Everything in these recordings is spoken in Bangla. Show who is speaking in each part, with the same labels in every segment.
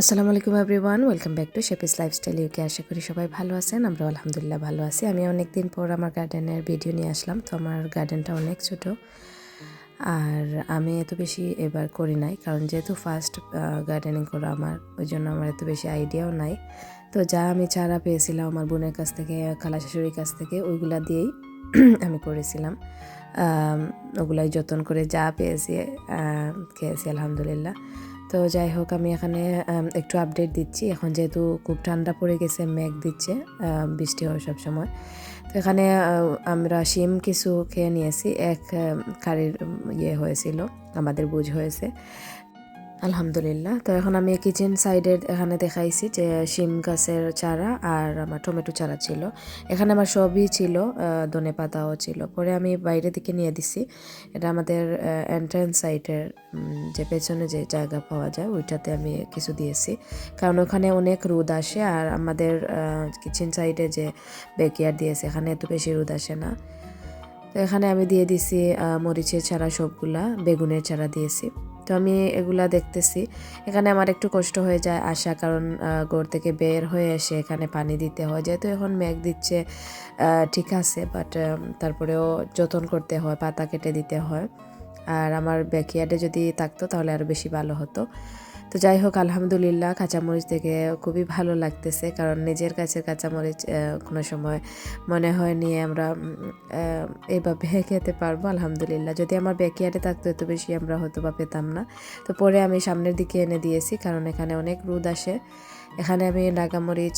Speaker 1: আসসালামু আলাইকুম everyone welcome back to Shepis lifestyle UK আশা করি সবাই ভালো আছেন আমরা আলহামদুলিল্লাহ ভালো আছি। আমি অনেক দিন পর আমার গার্ডেনের ভিডিও নিয়ে আসলাম। তো আমার গার্ডেনটা অনেক ছোট, আর আমি এত বেশি এবার করি নাই, কারণ যেহেতু ফার্স্ট গার্ডেনিং করা আমার ওই জন্য আমার এত বেশি আইডিয়াও নাই। তো যা আমি চারা পেয়েছিলাম আমার বোনের কাছ থেকে, খালা শাশুড়ির কাছ থেকে, ওইগুলা দিয়েই আমি করেছিলাম। ওগুলাই যত্ন করে যা পেয়েছি খেয়েছি, আলহামদুলিল্লাহ। তো যাই হোক আমি এখানে একটু আপডেট দিচ্ছি। এখন যেহেতু খুব ঠান্ডা পড়ে গেছে, মেঘ দিচ্ছে বৃষ্টি হয় সব সময়। তো এখানে আমরা শিম কিছু খেয়ে নিয়েছি। এক কারির ইয়ে হয়েছিল, আমাদের বুঝ হয়েছে। আলহামদুলিল্লাহ। তো এখন আমি কিচেন সাইডের এখানে দেখাইছি যে শিম গাছের চারা আর আমার টমেটো চারা ছিল। এখানে আমার সবই ছিল ধনে পাতাও ছিল। পরে আমি বাইরে দিকে নিয়ে দিছি। এটা আমাদের এন্ট্রান্স সাইটের যে পেছনে যে জায়গা পাওয়া যায়, ওইটাতে আমি কিছু দিয়েছি। কারণ ওখানে অনেক রোদ আসে আর আমাদের কিচেন সাইডে যে ব্যাকয়ার্ড দিয়েছে, এখানে এত বেশি রোদ আসে না। তো এখানে আমি দিয়ে দিছি মরিচের চারা সবগুলা, বেগুনের চারা দিয়েছি। তো আমি এগুলা দেখতেছি। এখানে আমার একটু কষ্ট হয়ে যায় আসা, কারণ গোড় থেকে বের হয়ে এসে এখানে পানি দিতে হয়। যেহেতু এখন মেঘ দিচ্ছে ঠিক আছে বাট তারপরেও যতন করতে হয়, পাতা কেটে দিতে হয়। আর আমার ব্যাকইয়ার্ডে যদি থাকতো, তাহলে আরও বেশি ভালো হতো। তো যাই হোক আলহামদুলিল্লাহ কাঁচামরিচ থেকে খুবই ভালো লাগতেছে। কারণ নিজের কাছে কাঁচামরিচ কোনো সময় মনে হয় নিয়ে আমরা এইভাবে খেতে পারব, আলহামদুলিল্লাহ। যদি আমার ব্যাকয়ার্ডে থাকতো, এত বেশি আমরা হয়তো বা পেতাম না। তো পরে আমি সামনের দিকে এনে দিয়েছি, কারণ এখানে অনেক রোদ আসে। এখানে আমি নাগামরিচ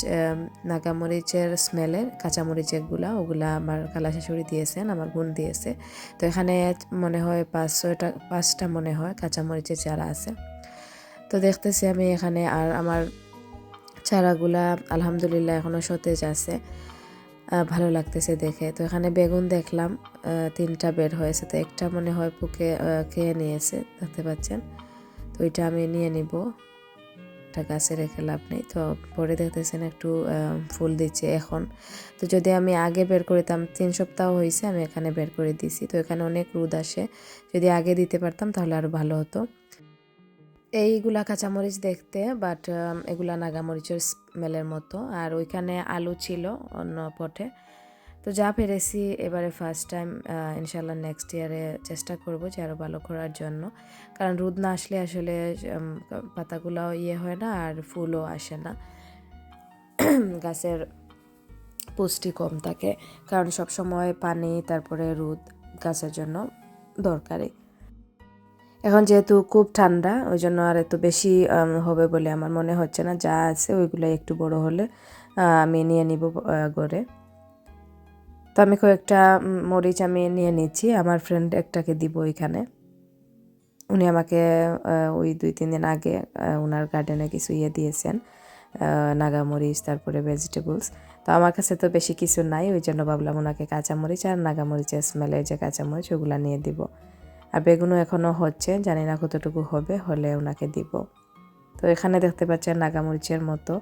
Speaker 1: নাগামরিচের স্মেলের কাঁচামরিচ এগুলা ওগুলা আমার খালা শাশুড়ি দিয়েছেন, আমার বোন দিয়েছে। তো এখানে মনে হয় পাঁচ ছয়টা, পাঁচটা মনে হয় কাঁচামরিচের চারা আছে। তো দেখতেছি আমি এখানে আর আমার চারাগুলা আলহামদুলিল্লাহ এখনও সতেজ আছে ভালো লাগতেছে দেখে। তো এখানে বেগুন দেখলাম তিনটা বের হয়েছে, তো একটা মনে হয় পুকে খেয়ে নিয়েছে, দেখতে পাচ্ছেন? তো ওইটা আমি নিয়ে নিব, একটা গাছে রেখে লাভ নেই। তো পরে দেখতেছেন একটু ফুল দিচ্ছে এখন। তো যদি আমি আগে বের করিতাম, তিন সপ্তাহ হয়েছে আমি এখানে বের করে দিছি। তো এখানে অনেক রোদ আসে, যদি আগে দিতে পারতাম তাহলে আরও ভালো হতো। এইগুলা কাঁচামরিচ দেখতে বাট এগুলা নাগামরিচের স্মেলের মতো। আর ওইখানে আলু ছিল অন্য পটে। তো যা পেরেছি এবারে ফার্স্ট টাইম ইনশাল্লাহ নেক্সট ইয়ারে চেষ্টা করব যে আরও ভালো করার জন্য। কারণ রোদ না আসলে আসলে পাতাগুলোও ইয়ে হয় না আর ফুলও আসে না। গাছের পুষ্টি কম থাকে। কারণ সব সময় পানি, তারপরে রোদ গাছের জন্য দরকারি। এখন যেহেতু খুব ঠান্ডা ওই জন্য আর এত বেশি হবে বলে আমার মনে হচ্ছে না। যা আছে ওইগুলো একটু বড় হলে আমি নিয়ে নিব গড়ে। তো আমি কয়েকটা মরিচ আমি নিয়ে নিচ্ছি। আমার ফ্রেন্ড একটাকে দিব এখানে উনি আমাকে ওই দুই, তিন দিন আগে ওনার গার্ডেনে কিছু ইয়ে দিয়েছেন নাগামরিচ তারপরে ভেজিটেবলস তো আমার কাছে তো বেশি কিছু নাই ওই জন্য ভাবলাম ওনাকে কাঁচামরিচ আর নাগামরিচের স্মেলের যে কাঁচামরিচ, ওগুলো নিয়ে দিব। আর বেগুনও এখনও হচ্ছে, জানি না কতটুকু হবে, হলে ওনাকে দিব। তো এখানে দেখতে পাচ্ছেন নাগামরিচের মতো।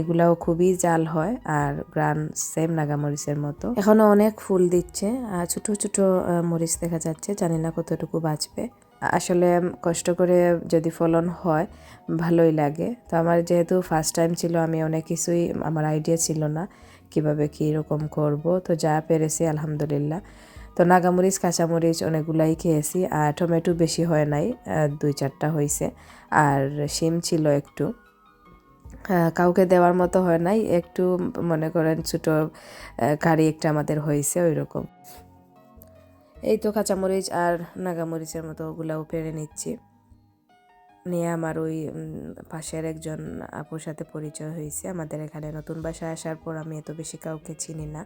Speaker 1: এগুলাও খুবই জাল হয় আর গ্রান সেম নাগামরিচের মতো। এখনও অনেক ফুল দিচ্ছে, আর ছোট ছোট মরিচ দেখা যাচ্ছে, জানি না কতটুকু বাঁচবে। আসলে কষ্ট করে যদি ফলন হয়, ভালোই লাগে। তো আমার যেহেতু ফার্স্ট টাইম ছিল, আমি অনেক কিছুই, আমার আইডিয়া ছিল না কীভাবে কী রকম করব। তো যা পেরেছি, আলহামদুলিল্লাহ। তো নাগামরিচ, কাঁচামরিচ অনেকগুলাই খেয়েছি আর টমেটো বেশি হয় নাই দুই চারটা হয়েছে আর শিম ছিল একটু। কাউকে দেওয়ার মতো হয় নাই, একটু মনে করেন ছোটো কারি একটা আমাদের হয়েছে ওই রকম এই তো কাঁচামরিচ আর নাগামরিচের মতো ওগুলাও পেরে নিচ্ছি। নিয়ে আমার ওই পাশের একজন আপুর সাথে পরিচয় হয়েছে আমাদের এখানে নতুন বাসায় আসার পর আমি এত বেশি কাউকে চিনি না।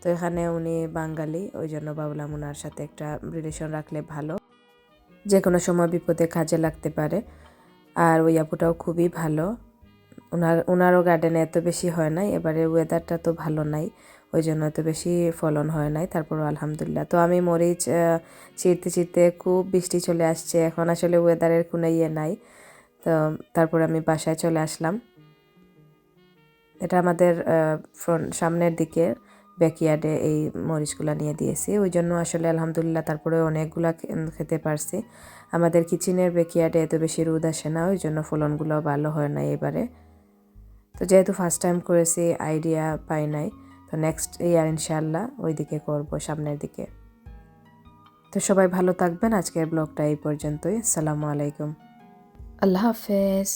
Speaker 1: তো এখানে উনি বাঙালি ওই জন্য ভাবলাম ওনার সাথে একটা রিলেশন রাখলে ভালো। যে কোনো সময় বিপদে কাজে লাগতে পারে। আর ওই আপুটাও খুবই ভালো। ওনার ওনারও গার্ডেনে এত বেশি হয় নাই, এবারে ওয়েদারটা তো ভালো নাই ওই জন্য এত বেশি ফলন হয় নাই, তারপরও আলহামদুলিল্লাহ। তো আমি মরিচ চিরতে চিরতে খুব বৃষ্টি চলে আসছে, এখন আসলে ওয়েদারের কোনো ইয়ে নাই। তো তারপর আমি বাসায় চলে আসলাম। এটা আমাদের ফ্রন্ট সামনের দিকে। ব্যাকইয়ার্ডে এই মরিচগুলো নিয়ে দিয়েছি। ওই জন্য আসলে আলহামদুলিল্লাহ তারপরে অনেকগুলা খেতে পারছি। আমাদের কিচেনের বেকিয়ার্ডে এত বেশি রোদ আসে না ওই জন্য ফলনগুলো ভালো হয় না এবারে। তো যেহেতু ফার্স্ট টাইম করেছি আইডিয়া পাই নাই, তো নেক্সট ইয়ার ইনশাল্লাহ ওই দিকে করব, সামনের দিকে। তো সবাই ভালো থাকবেন, আজকের ব্লগটা এই পর্যন্তই। আসসালামু আলাইকুম। আল্লাহ হাফেজ।